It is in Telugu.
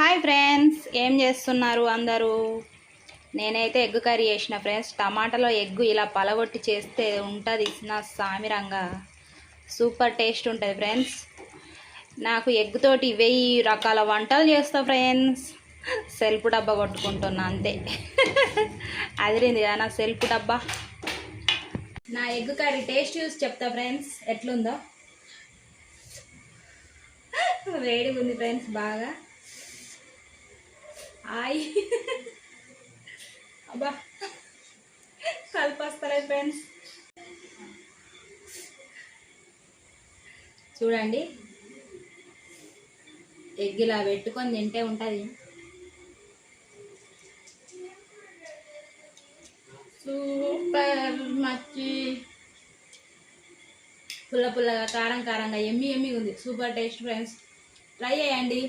హాయ్ ఫ్రెండ్స్ ఏం చేస్తున్నారు అందరూ? నేనైతే ఎగ్ కర్రీ చేసిన ఫ్రెండ్స్. టమాటాలో ఎగ్ ఇలా పలగొట్టి చేస్తే ఉంటుంది నా సామిరంగా. సూపర్ టేస్ట్ ఉంటుంది ఫ్రెండ్స్. నాకు ఎగ్ తోటి వెయ్యి రకాల వంటలు చేస్తా ఫ్రెండ్స్. సెల్ఫ్ డబ్బా కొట్టుకుంటున్నా అంతే. అదిరింది కదా నా సెల్ఫ్ డబ్బా. నా ఎగ్ కర్రీ టేస్ట్ చూసి చెప్తా ఫ్రెండ్స్ ఎట్లుందో. వేడిగా ఉంది ఫ్రెండ్స్ బాగా. హాయ్ అబ్బా కలిపొస్తలేదు ఫ్రెండ్స్ చూడండి. ఎగ్ ఇలా పెట్టుకొని తింటే ఉంటుంది. సూపర్ మచ్చి. పుల్ల పుల్లగా కారం కారంగా ఎమ్మి ఎమ్మి ఉంది సూపర్ టేస్ట్ ఫ్రెండ్స్. ట్రై చేయండి.